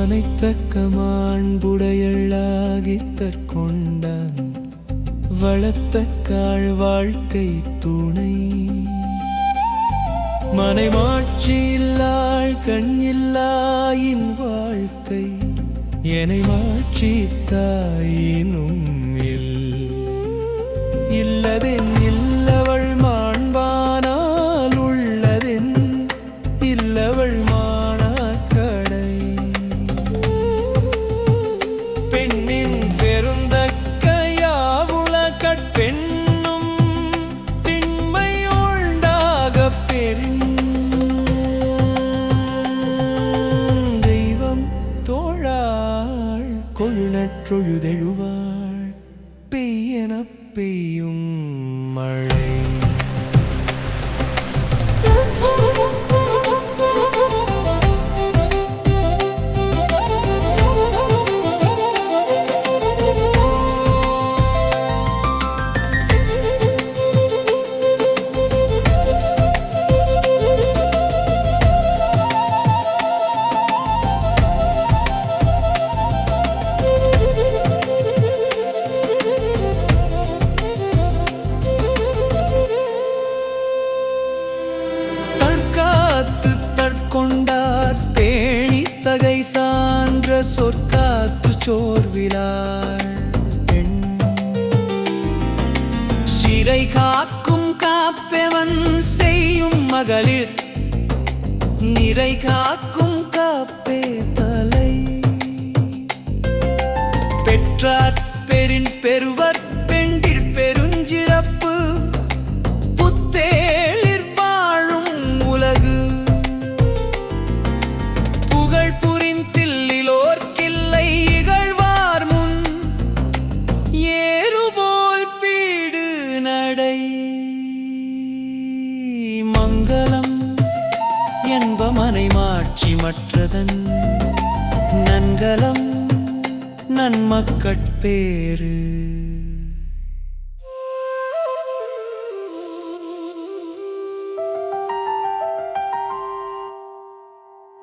மனைத்தக்க மாண்புடையளாகி தற்கொண்டான். வளத்தக்காள் வாழ்க்கை துணை. மனைமாட்சி இல்லாள் கண் இல்லாயின் வாழ்க்கை. என்னை மாட்சி தாயின் தோழாள் கொழுநற்றொழுதெழுவாள். பெய்யென பெய்யும் சான்ற சொற்காத்து சோர்விலாள் பெண். சிறை காக்கும் காப்பெவன் செய்யும் மகளிர். நிறை காக்கும் காப்பே தலை. பெற்றார் பெரின் பெருவர் என்பமனை மாட்சி மற்றதன் நன்கலம் நன்மக்கட்பேறு.